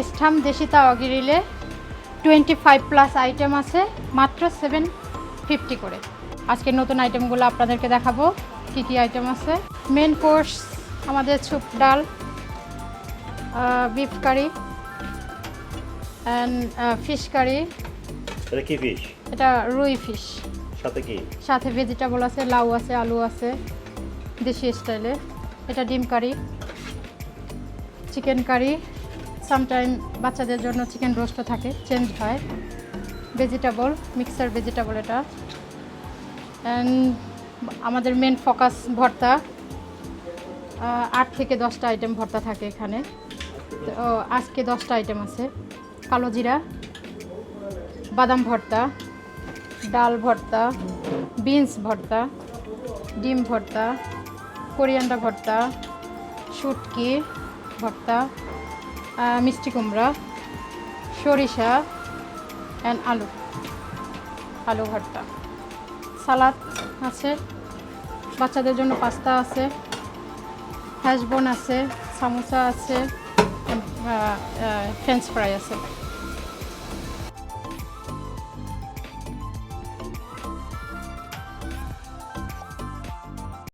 আঠাম দেশি তাওয়া গ্রিলে টোয়েন্টি ফাইভ প্লাস আইটেম আছে মাত্র সেভেন ফিফটি করে। আজকে নতুন আইটেমগুলো আপনাদেরকে দেখাবো কী কী আইটেম আছে। মেন কোর্স আমাদের ছুপ ডাল beef curry and fish curry এটা কি ফিশ এটা রুই ফিশ সাথে কি? সাথে ভেজিটেবল আছে লাউ আছে আলু আছে দেশি স্টাইলে এটা ডিম কারি চিকেন কারি সামটাইম বাচ্চাদের জন্য চিকেন রোস্টও থাকে চেঞ্জ হয়। ভেজিটেবল মিক্সার ভেজিটেবল এটা। অ্যান্ড আমাদের মেন ফোকাস ভর্তা। আট থেকে দশটা আইটেম ভর্তা থাকে এখানে। তো আজকে দশটা আইটেম আছে। কালো জিরা, বাদাম ভর্তা, ডাল ভর্তা বিনস ভর্তা, ডিম ভর্তা কোরিয়ান্ডা ভর্তা, শুটকি ভর্তা মিষ্টি কুমড়া, সরিষা অ্যান্ড আলু আলু ভর্তা। সালাদ আছে, বাচ্চাদের জন্য পাস্তা আছে হ্যাশবোন আছে, সামোসা আছে ফ্রেঞ্চ ফ্রাই আছে।